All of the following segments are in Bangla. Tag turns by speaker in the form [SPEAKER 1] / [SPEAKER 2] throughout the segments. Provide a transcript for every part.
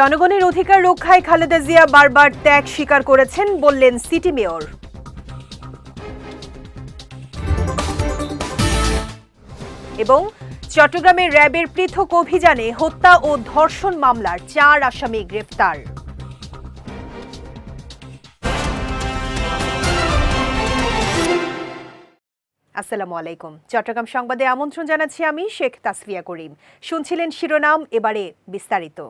[SPEAKER 1] জনগণের অধিকার রক্ষায় খালেদা জিয়া বারবার ত্যাগ স্বীকার করেছেন, বললেন সিটি মেয়র। এবং চট্টগ্রামে র্যাবের পৃথক অভিযানে হত্যা ও ধর্ষণ মামলার চার আসামি গ্রেফতার। আসসালামু আলাইকুম। চট্টগ্রাম সংবাদে আমন্ত্রণ জানাচ্ছি আমি শেখ তাসফিয়া করিম। শুনছিলেন শিরোনাম, এবারে বিস্তারিত।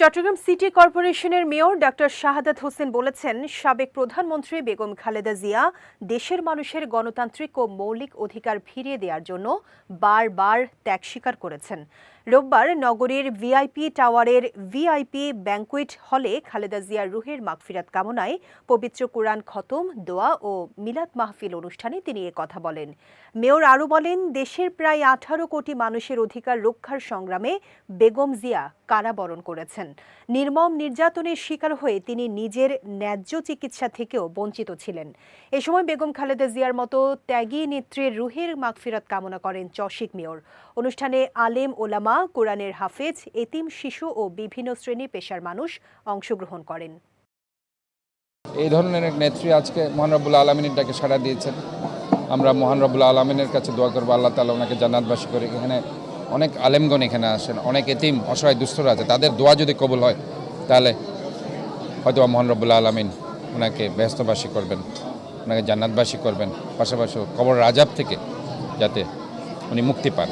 [SPEAKER 1] চট্টগ্রাম সিটি কর্পোরেশনের মেয়র ডক্টর শাহাদাত হোসেন বলেছেন, সাবেক প্রধানমন্ত্রী বেগম খালেদা জিয়া দেশের মানুষের গণতান্ত্রিক ও মৌলিক অধিকার ফিরিয়ে দেওয়ার জন্য বারবার ত্যাগ স্বীকার করেছেন। রোববার নগরীর ভিআইপি টাওয়ারের ভিআইপি ব্যাংকুইট হলে খালেদা জিয়ার রুহের মাগফিরাত কামনায় পবিত্র কোরআন খতম, দোয়া ও মিলাদ মাহফিল অনুষ্ঠানে তিনি কথা বলেন। মেয়র আরও বলেন, দেশের প্রায় আঠারো কোটি মানুষের অধিকার রক্ষার সংগ্রামে বেগম জিয়া কারাবরণ করেছেন। নির্মম নির্যাতনের শিকার হয়ে তিনি নিজের ন্যায্য চিকিৎসা থেকেও বঞ্চিত ছিলেন। এ সময় বেগম খালেদা জিয়ার মতো ত্যাগী নেত্রীর রুহের মাগফিরাত কামনা করেন চশিক মেয়র। অনুষ্ঠানে আলেম ওলামা, কোরআনের হাফেজ, এতিম শিশু ও বিভিন্ন শ্রেণি পেশার মানুষ অংশগ্রহণ করেন।
[SPEAKER 2] এই ধরনের এক নেত্রী আজকে মহান রব্বুল আলমিনের ডাকে সাড়া দিয়েছেন। আমরা মহান রব্বুল আলমিনের কাছে দোয়া করব, আল্লাহ তালা ওনাকে জান্নাতবাসী করে। এখানে অনেক আলেমগণ এখানে আসেন, অনেক এতিম, অসহায় দুস্থরা আছে। তাদের দোয়া যদি কবুল হয়, তাহলে হয়তো মহান রব্বুল আলমিন ওনাকে ব্যস্তবাসী করবেন, ওনাকে জান্নাতবাসী করবেন। পাশাপাশি কবর রাজাব থেকে যাতে উনি মুক্তি পান।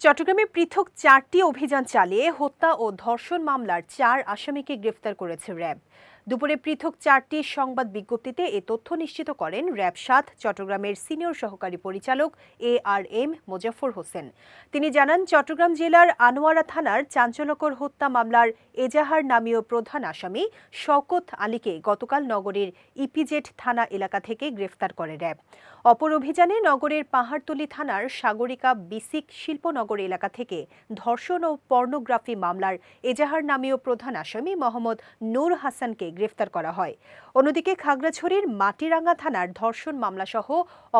[SPEAKER 1] চট্টগ্রামে পৃথক চারটি অভিযান চালিয়ে হত্যা ও ধর্ষণ মামলার চার আসামিকে গ্রেফতার করেছে র্যাব। দুপুরে পৃথক চারটি সংবাদ বিজ্ঞপ্তিতে এ তথ্য নিশ্চিত করেন র্যাব সাত চট্টগ্রামের সিনিয়র সহকারী পরিচালক A R M Mozaffar Hossain. তিনি জানান, চট্টগ্রাম জেলার আনোয়ারা থানার চাঞ্চল্যকর হত্যা মামলার এজাহার নামীয় প্রধান আসামি শওকত আলীকে গতকাল নগরীর ইপিজেড থানা এলাকা থেকে গ্রেফতার করে র্যাব। অপর অভিযানে নগরের পাহাড়তলী থানার সাগরিকা বিসিক শিল্পনগর এলাকা থেকে ধর্ষণ ও পর্নোগ্রাফি মামলার এজাহার নামীয় প্রধান আসামি মোহাম্মদ নূর হাসানকে গ্রেফতার করা হয়। অন্যদিকে খাগড়াছড়ির মাটিরাঙ্গা থানার ধর্ষণ মামলাসহ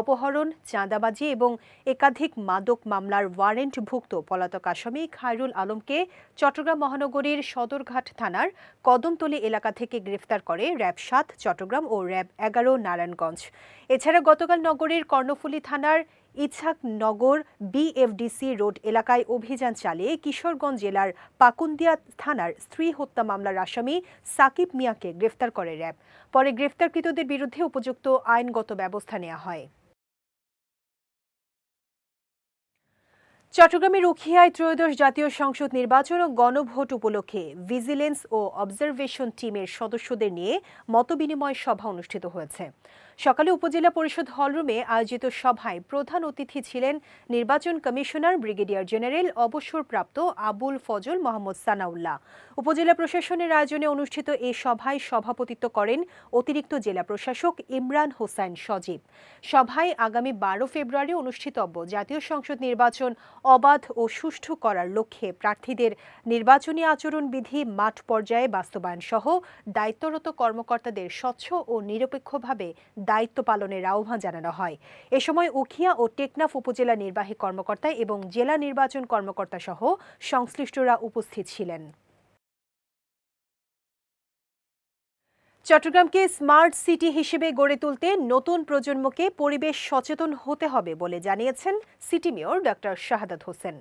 [SPEAKER 1] অপহরণ, চাঁদাবাজি এবং একাধিক মাদক মামলার ওয়ারেন্টভুক্ত পলাতক আসামি খায়রুল আলমকে চট্টগ্রাম মহানগরীর সদরঘাট থানার কদমতলী এলাকা থেকে গ্রেফতার করে র্যাব সাত, চট্টগ্রাম ও র্যাব এগারো, নারায়ণগঞ্জ। এছাড়া গতকাল নগরীর কর্ণফুলী থানার ইছাক নগর বিএফডিসি রোড এলাকায় অভিযান চালিয়ে কিশোরগঞ্জ জেলার পাকুন্দিয়া থানার স্ত্রী হত্যা মামলার আসামি সাকিব মিয়াকে গ্রেফতার করে র্যাব। পরে গ্রেফতারকৃতদের বিরুদ্ধে উপযুক্ত আইনগত ব্যবস্থা নেওয়া হয়। চট্টগ্রামের উখিয়ায় ত্রয়োদশ জাতীয় সংসদ নির্বাচন ও গণভোট উপলক্ষে ভিজিলেন্স ও অবজারভেশন টিমের সদস্যদের নিয়ে মতবিনিময় সভা অনুষ্ঠিত হয়েছে। সকালে উপজেলা পরিষদ হলরুমে আয়োজিত সভায় প্রধান অতিথি ছিলেন নির্বাচন কমিশনার ব্রিগেডিয়ার জেনারেল অবসরপ্রাপ্ত আবুল ফজল মোহাম্মদ সানাউল্লাহ। উপজেলা প্রশাসনের আয়োজনে অনুষ্ঠিত এই সভায় সভাপতিত্ব করেন অতিরিক্ত জেলা প্রশাসক ইমরান হোসাইন সজীব। সভায় আগামী বারো ফেব্রুয়ারি অনুষ্ঠিতব্য। জাতীয় সংসদ নির্বাচন অবাধ ও সুষ্ঠু করার লক্ষ্যে প্রার্থীদের নির্বাচনী আচরণবিধি মাঠ পর্যায়ে বাস্তবায়ন সহ দায়িত্বরত কর্মকর্তাদের স্বচ্ছ ও নিরপেক্ষভাবে দায়িত্ব পালনের আহ্বান জানানো হয়। এ সময় উখিয়া ও টেকনাফ উপজেলা নির্বাহী কর্মকর্তা এবং জেলা নির্বাচন কর্মকর্তা সহ সংশ্লিষ্টরা উপস্থিত ছিলেন। চট্টগ্রামকে স্মার্ট সিটি হিসেবে গড়ে তুলতে নতুন প্রজন্মকে পরিবেশ সচেতন হতে হবে বলে জানিয়েছেন city mayor doctor Shahadat Hossain.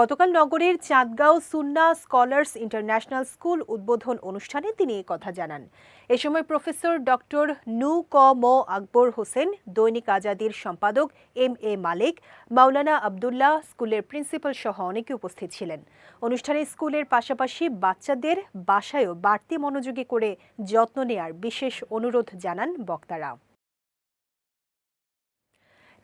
[SPEAKER 1] গতকাল নগরীর Chandgaon Sunna scholars international school উদ্বোধন অনুষ্ঠানে তিনি কথা জানান। এ সময় প্রফেসর ডক্টর নু ক ম আকবর হোসেন, দৈনিক আজাদির সম্পাদক এম এ মালিক, মাওলানা আবদুল্লাহ স্কুলের প্রিন্সিপাল সহ অনেকে উপস্থিত ছিলেন। অনুষ্ঠানে স্কুলের পাশাপাশি বাচ্চাদের বাসায়ও বাড়তি মনোযোগী করে যত্ন নেয়ার বিশেষ অনুরোধ জানান বক্তারা।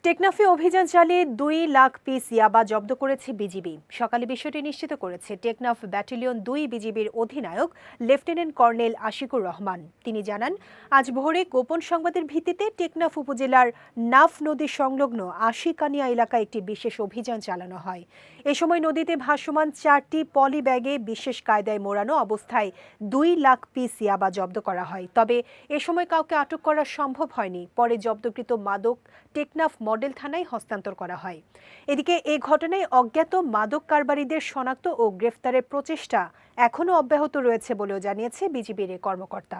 [SPEAKER 1] টেকনাফে অভিযান চালিয়ে দুই লাখ পিস ইয়াবা জব্দ করেছে বিজিবি। সকালে বিষয়টি নিশ্চিত করেছে। টেকনাফ ব্যাটালিয়ন দুই বিজিবির অধিনায়ক, লেফটেন্যান্ট কর্নেল আশিকুর রহমান। তিনি জানান, আজ ভোরে গোপন সংবাদের ভিত্তিতে টেকনাফ উপজেলার নাফ নদী সংলগ্ন আশিকানিয়া এলাকায় একটি বিশেষ অভিযান চালানো হয়। এ সময় নদীতে ভাসমান চারটি পলি ব্যাগে বিশেষ কায়দায় মোড়ানো অবস্থায় দুই লাখ পিস ইয়াবা জব্দ করা হয়। তবে এ সময় কাউকে আটক করা সম্ভব হয়নি। পরে জব্দকৃত মাদক টেকনাফ মডেল থানায় হস্তান্তর করা হয়। এদিকে এ ঘটনায় অজ্ঞাত মাদক কারবারিদের শনাক্ত ও গ্রেফতারের প্রচেষ্টা এখনও অব্যাহত রয়েছে বলেও জানিয়েছে বিজিবির কর্মকর্তা।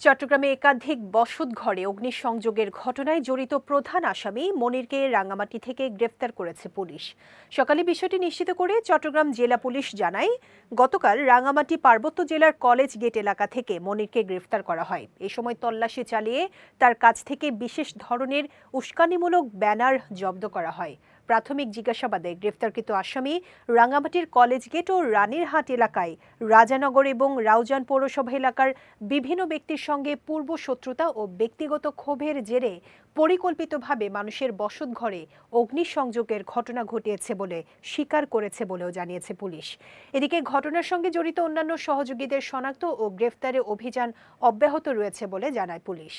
[SPEAKER 1] চট্টগ্রামে একাধিক বসত ঘরে অগ্নিসংযোগের ঘটনায় জড়িত প্রধান আসামি মনিরকে রাঙ্গামাটি থেকে গ্রেফতার করেছে পুলিশ। সকালে বিষয়টি নিশ্চিত করে চট্টগ্রাম জেলা পুলিশ জানায়, গতকাল রাঙ্গামাটি পার্বত্য জেলার কলেজ গেট এলাকা থেকে মনিরকে গ্রেফতার করা হয়। এ সময় তল্লাশি চালিয়ে তার কাছ থেকে বিশেষ ধরনের উস্কানিমূলক ব্যানার জব্দ করা হয়। প্রাথমিক জিজ্ঞাসাবাদে গ্রেফতারকৃত আসামি রাঙ্গামাটির কলেজ গেট ও রানীরহাট এলাকায় রাজানগর এবং রাউজান পৌরসভা এলাকার বিভিন্ন ব্যক্তির সঙ্গে পূর্ব শত্রুতা ও ব্যক্তিগত ক্ষোভের জেরে পরিকল্পিতভাবে মানুষের বসত ঘরে অগ্নিসংযোগের ঘটনা ঘটিয়েছে বলে স্বীকার করেছে বলেও জানিয়েছে পুলিশ। এদিকে ঘটনার সঙ্গে জড়িত অন্যান্য সহযোগীদের শনাক্ত ও গ্রেফতারে অভিযান অব্যাহত রয়েছে বলে জানায় পুলিশ।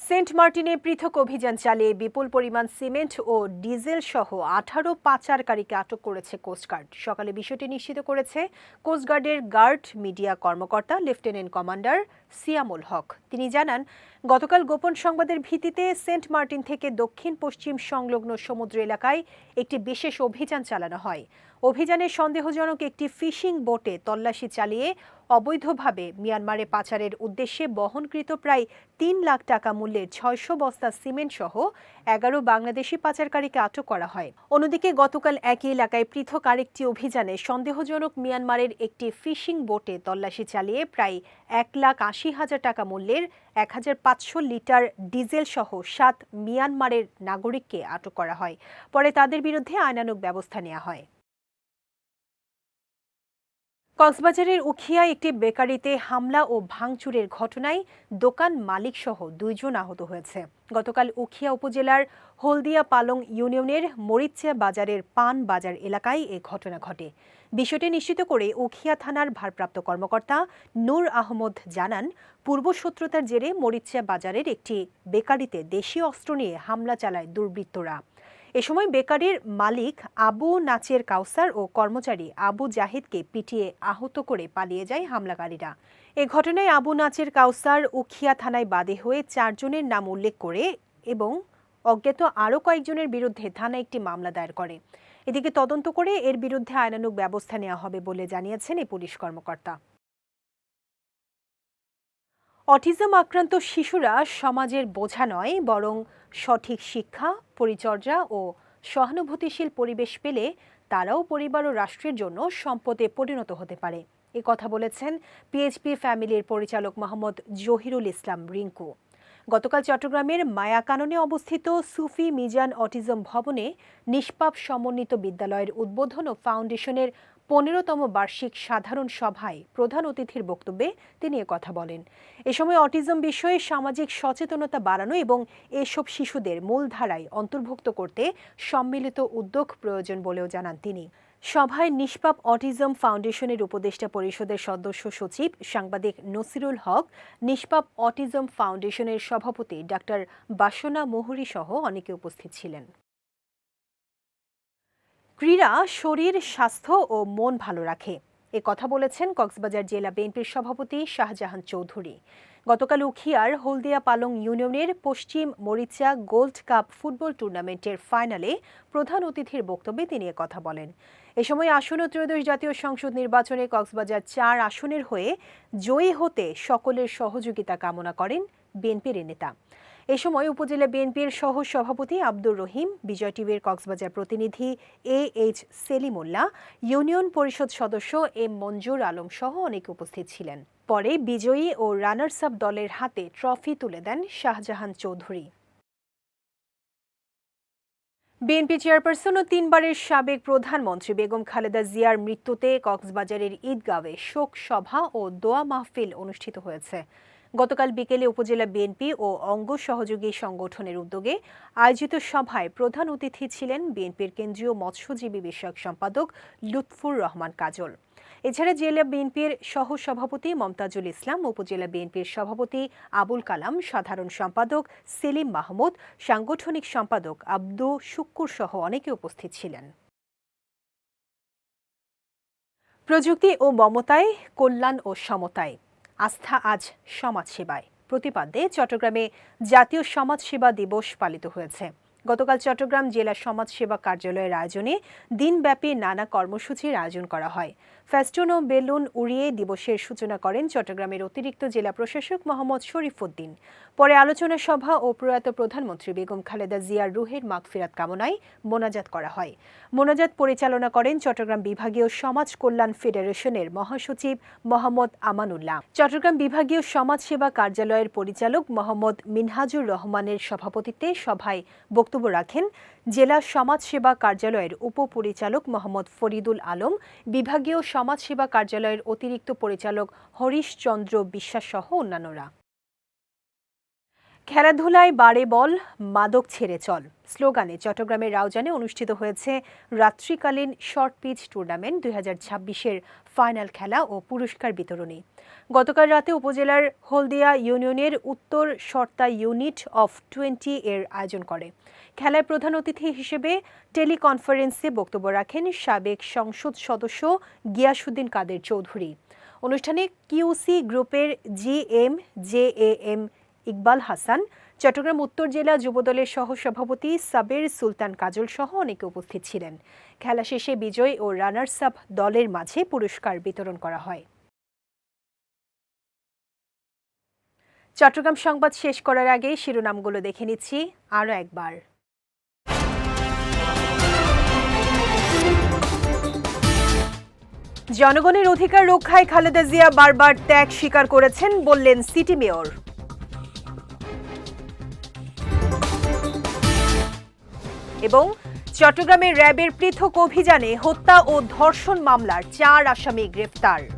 [SPEAKER 1] সেন্ট মার্টিনে পৃথক অভিযান চালিয়ে বিপুল পরিমাণ সিমেন্ট ও ডিজেল সহ আঠারো পাচারকারীকে আটক করেছে কোস্টগার্ড সকালে বিষয়টি নিশ্চিত করেছে কোস্টগার্ডের গার্ড মিডিয়া কর্মকর্তা, লেফটেন্যান্ট কমান্ডার সিয়ামুল হক। তিনি জানান, গতকাল গোপন সংবাদের ভিত্তিতে সেন্ট মার্টিন থেকে দক্ষিণ পশ্চিম সংলগ্ন সমুদ্র এলাকায় একটি বিশেষ অভিযান চালানো হয়। অভিযানে সন্দেহজনক একটি ফিশিং বোটে তল্লাশি চালিয়ে অবৈধভাবে মিয়ানমারে পাচারের উদ্দেশ্যে বহনকৃত প্রায় তিন লাখ টাকা মূল্যের ছয়শো বস্তা সিমেন্ট সহ এগারো বাংলাদেশি পাচারকারীকে আটক করা হয়। অন্যদিকে গতকাল একই এলাকায় পৃথক আরেকটি অভিযানে সন্দেহজনক মিয়ানমারের একটি ফিশিং বোটে তল্লাশি চালিয়ে প্রায় এক লাখ আশি হাজার টাকা মূল্যের এক হাজার পাঁচশো লিটার ডিজেল সহ সাত মিয়ানমারের নাগরিককে আটক করা হয়। পরে তাদের বিরুদ্ধে আইনানুগ ব্যবস্থা নেওয়া হয়। কক্সবাজারের উখিয়া একটি বেকারিতে হামলা ও ভাঙচুরের ঘটনায় দোকান মালিক সহ দুইজন আহত হয়েছে। গতকাল উখিয়া উপজেলার হলদিয়া পালং ইউনিয়নের মরিচ্চা বাজারের পান বাজার এলাকায় এ ঘটনা ঘটে। বিষয়টি নিশ্চিত করে উখিয়া থানার ভারপ্রাপ্ত কর্মকর্তা নূর আহমদ জানান পূর্বশত্রুতার জেরে মরিচ্চা বাজারের একটি বেকারিতে দেশীয় অস্ত্র নিয়ে হামলা চালায় দুর্বৃত্তরা। এ সময় বেকারির মালিক আবু নাচের কাউসার ও কর্মচারী আবু জাহিদকে পিটিয়ে আহত করে পালিয়ে যায় হামলাকারীরা। এ ঘটনায় আবু নাচের কাউসার উখিয়া থানায় বাদে হয়ে চারজনের নাম উল্লেখ করে এবং অজ্ঞাত আরও কয়েকজনের বিরুদ্ধে থানায় একটি মামলা দায়ের করে। এদিকে তদন্ত করে এর বিরুদ্ধে আইনানুগ ব্যবস্থা নেওয়া হবে বলে জানিয়েছেন এই পুলিশ কর্মকর্তা। অটিজম আক্রান্ত শিশুরা সমাজের বোঝা নয়, বরং সঠিক শিক্ষা, পরিচর্যা ও সহানুভূতিশীল পরিবেশ পেলে তারাও পরিবার ও রাষ্ট্রের জন্য সম্পদে পরিণত হতে পারে। এ কথা বলেছেন পিএইচপি ফ্যামিলির পরিচালক মোহাম্মদ জহিরুল ইসলাম রিঙ্কু। গতকাল চট্টগ্রামের মায়াকাননে অবস্থিত সুফি মিজান অটিজম ভবনে নিষ্পাপ সমন্বিত বিদ্যালয়ের উদ্বোধন ও ফাউন্ডেশনের পনেরোতম বার্ষিক সাধারণ সভায় প্রধান অতিথির বক্তব্যে তিনি কথা বলেন। এ সময় অটিজম বিষয়ে সামাজিক সচেতনতা বাড়ানো এবং এসব শিশুদের মূলধারায় অন্তর্ভুক্ত করতে সম্মিলিত উদ্যোগ প্রয়োজন বলেও জানান তিনি। সভায় নিষ্পাপ অটিজম ফাউন্ডেশনের উপদেষ্টা পরিষদের সদস্য সচিব সাংবাদিক নসিরুল হক, নিষ্পাপ অটিজম ফাউন্ডেশনের সভাপতি ডাক্তার বাসনা মোহরি সহ অনেকে উপস্থিত ছিলেন। ক্রীড়া, শরীর, স্বাস্থ্য ও মন ভালো রাখে। এ কথা বলেছেন কক্সবাজার জেলা বিএনপির সভাপতি শাহজাহান চৌধুরী। গতকাল উখিয়ার হলদিয়া পালং ইউনিয়নের পশ্চিম মরিচা গোল্ড কাপ ফুটবল টুর্নামেন্টের ফাইনালে প্রধান অতিথির বক্তব্যে তিনি কথা বলেন। এ সময় আসন্ন ত্রয়োদশ জাতীয় সংসদ নির্বাচনে কক্সবাজার চার আসনের হয়ে জয়ী হতে সকলের সহযোগিতা কামনা করেন বিএনপির নেতা। এ সময় উপজেলা বিএনপির সহ সভাপতি আব্দুর রহিম, বিজয় টিভির কক্সবাজার প্রতিনিধি এ এইচ সেলিমুল্লাহ, ইউনিয়ন পরিষদ সদস্য এম মঞ্জুর আলম সহ অনেকে উপস্থিত ছিলেন। পরে বিজয়ী ও রানার্স আপ দলের হাতে ট্রফি তুলে দেন শাহজাহান চৌধুরী। বিএনপি চেয়ারপারসন ও তিনবারের সাবেক প্রধানমন্ত্রী বেগম খালেদা জিয়ার মৃত্যুতে কক্সবাজারের ঈদগাঁওয়ে শোক সভা ও দোয়া মাহফিল অনুষ্ঠিত হয়েছে। গতকাল বিকেলে উপজেলা বিএনপি ও অঙ্গ সহযোগী সংগঠনের উদ্যোগে আয়োজিত সভায় প্রধান অতিথি ছিলেন বিএনপির কেন্দ্রীয় মৎস্যজীবী বিষয়ক সম্পাদক লুৎফুর রহমান কাজল। এছাড়া জেলা বিএনপির সহ সভাপতি মমতাজুল ইসলাম, উপজেলা বিএনপির সভাপতি আবুল কালাম, সাধারণ সম্পাদক সেলিম মাহমুদ, সাংগঠনিক সম্পাদক আব্দু শুক্কুর সহ অনেকে উপস্থিত ছিলেন। প্রযুক্তি ও মমতায়, কল্যাণ ও সমতায় আস্থা আজ সমাজসেবায়। প্রতিপাদ্যে চট্টগ্রামে জাতীয় সমাজসেবা দিবস পালিত হয়েছে। গতকাল চট্টগ্রাম জেলা সমাজসেবা কার্যালয়ের আয়োজনে দিনব্যাপী নানা কর্মসূচির আয়োজন করা হয়। ফেস্টুন ও বেলুন উড়িয়ে দিবসের সূচনা করেন চট্টগ্রামের অতিরিক্ত জেলা প্রশাসক মোহাম্মদ শরীফুদ্দিন। পরে আলোচনা সভা ও প্রয়াত প্রধানমন্ত্রী বেগম খালেদা জিয়ার রুহের মাগফিরাত কামনায় মোনাজাত করা হয়। মোনাজাত পরিচালনা করেন চট্টগ্রাম বিভাগীয় সমাজ কল্যাণ ফেডারেশনের মহাসচিব মোহাম্মদ আমানুল্লাহ। চট্টগ্রাম বিভাগীয় সমাজসেবা কার্যালয়ের পরিচালক মোহাম্মদ মিনহাজুর রহমানের সভাপতিত্বে সভায় বক্তব্য রাখেন জেলা সমাজসেবা কার্যালয়ের উপপরিচালক মোহাম্মদ ফরিদুল আলম, বিভাগীয় সমাজসেবা কার্যালয়ের অতিরিক্ত পরিচালক হরিশ চন্দ্র বিশ্বাস সহ অন্যান্যরা। খেলাধুলায় বাড়ে বল, মাদক ছেড়ে চল। স্লোগানে চট্টগ্রামের রাউজানে অনুষ্ঠিত হয়েছে রাত্রিকালীন শর্ট পিচ টুর্নামেন্ট দুই হাজার ছাব্বিশের ফাইনাল খেলা ও পুরস্কার বিতরণী। গতকাল রাতে উপজেলার হলদিয়া ইউনিয়নের উত্তর শর্তা ইউনিট অফ টোয়েন্টি এর আয়োজন করে। খেলায় প্রধান অতিথি হিসেবে টেলিকনফারেন্সে বক্তব্য রাখেন সাবেক সংসদ সদস্য গিয়াসুদ্দিন কাদের চৌধুরী। অনুষ্ঠানে কিউসি গ্রুপের G M, J A M Iqbal Hasan. Chittagong উত্তর জেলা যুবদলের সহসভাপতি সাবের সুলতান কাজল সহ অনেকে উপস্থিত ছিলেন। খেলা শেষে বিজয় ও রানার্স আপ দলের মাঝে পুরস্কার বিতরণ করা হয়। চট্টগ্রাম সংবাদ শেষ করার আগে শিরোনামগুলো দেখে নিচ্ছি আরও একবার। জনগণের অধিকার রক্ষায় খালেদা জিয়া বারবার ত্যাগ স্বীকার করেছেন বললেন সিটি মেয়র। এবং চট্টগ্রামের র্যাবের পৃথক অভিযানে হত্যা ও ধর্ষণ মামলার চার আসামি গ্রেফতার।